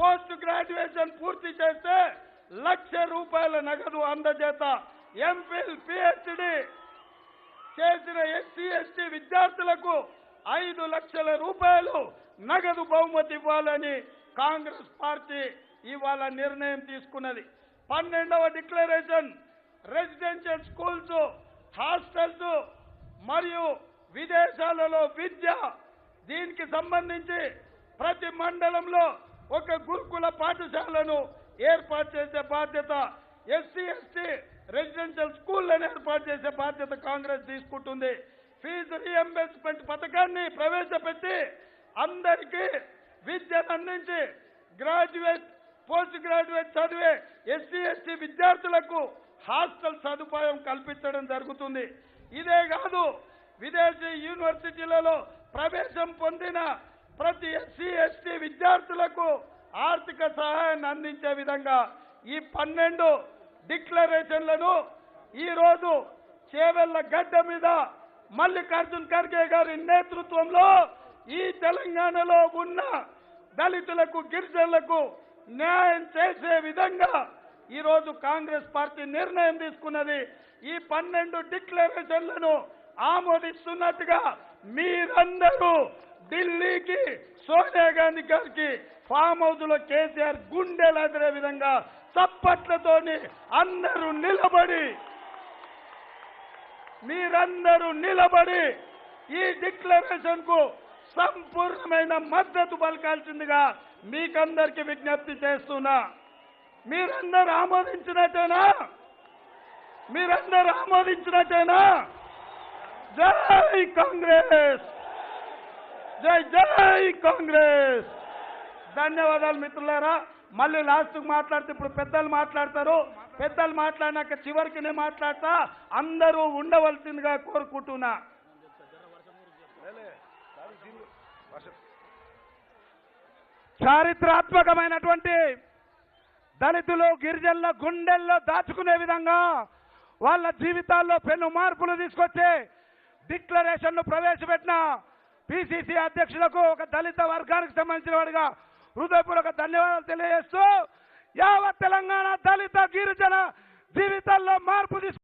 Post graduation పూర్తి చేస్తే లక్ష రూపాయల నగదు అందజేత. ఎంఫిల్ పిహెచ్డి చేసిన ఎస్సీ ఎస్టీ విద్యార్థులకు ఐదు లక్షల రూపాయలు నగదు బహుమతి ఇవ్వాలని కాంగ్రెస్ పార్టీ ఇవాళ నిర్ణయం తీసుకున్నది. పన్నెండవ డిక్లరేషన్ రెసిడెన్షియల్ స్కూల్స్ హాస్టల్స్ మరియు విదేశాలలో విద్య. దీనికి సంబంధించి ప్రతి మండలంలో ఒక గురుకుల పాఠశాలను ఏర్పాటు చేసే బాధ్యత ఎస్సీ ఎస్టీ రెసిడెన్షియల్ స్కూళ్ళను ఏర్పాటు చేసే బాధ్యత కాంగ్రెస్ తీసుకుంటుంది. ఫీజు రీఎంబర్స్మెంట్ పథకాన్ని ప్రవేశపెట్టి అందరికీ విద్యను అందించి గ్రాడ్యుయేట్ పోస్ట్ గ్రాడ్యుయేట్ చదివే ఎస్సీ ఎస్టీ విద్యార్థులకు హాస్టల్ సదుపాయం కల్పించడం జరుగుతుంది. ఇదే కాదు విదేశీ యూనివర్సిటీలలో ప్రవేశం పొందిన ప్రతి ఎస్సీ ఎస్టీ విద్యార్థులకు ఆర్థిక సహాయాన్ని అందించే విధంగా ఈ పన్నెండు డిక్లరేషన్లను ఈరోజు చేవెళ్ళ గడ్డ మీద మల్లికార్జున్ ఖర్గే గారి నేతృత్వంలో ఈ తెలంగాణలో ఉన్న దళితులకు గిరిజనులకు న్యాయం చేసే విధంగా ఈరోజు కాంగ్రెస్ పార్టీ నిర్ణయం తీసుకున్నది. ఈ పన్నెండు డిక్లరేషన్లను ఆమోదిస్తున్నట్టుగా మీరందరూ ఢిల్లీకి సోనియా గాంధీ గారికి ఫామ్ హౌస్లో కేసీఆర్ గుండెలు అదిరే విధంగా చప్పట్లతోని అందరూ నిలబడి మీరందరూ నిలబడి ఈ డిక్లరేషన్కు సంపూర్ణమైన మద్దతు పలకాల్సిందిగా మీకందరికి విజ్ఞప్తి చేస్తున్నా. మీరందరూ ఆమోదించినట్టేనా? మీరందరూ ఆమోదించినట్టేనా? జై కాంగ్రెస్! జై జై కాంగ్రెస్! ధన్యవాదాలు మిత్రులారా. మళ్ళీ లాస్ట్కి మాట్లాడితే ఇప్పుడు పెద్దలు మాట్లాడతారు. పెద్దలు మాట్లాడినాక చివరికి నేను మాట్లాడతా. అందరూ ఉండవలసిందిగా కోరుకుంటున్నా. చారిత్రాత్మకమైనటువంటి దళితులు గిరిజనుల గుండెల్లో దాచుకునే విధంగా వాళ్ళ జీవితాల్లో పెను మార్పులు తీసుకొచ్చే డిక్లరేషన్ను ప్రవేశపెట్టిన పిసిసి అధ్యక్షులకు ఒక దళిత వర్గానికి సంబంధించిన వాడిగా హృదయపూర్వక ధన్యవాదాలు తెలియజేస్తూ యావత్ తెలంగాణ దళిత గిరిజన జీవితాల్లో మార్పు తీసుకు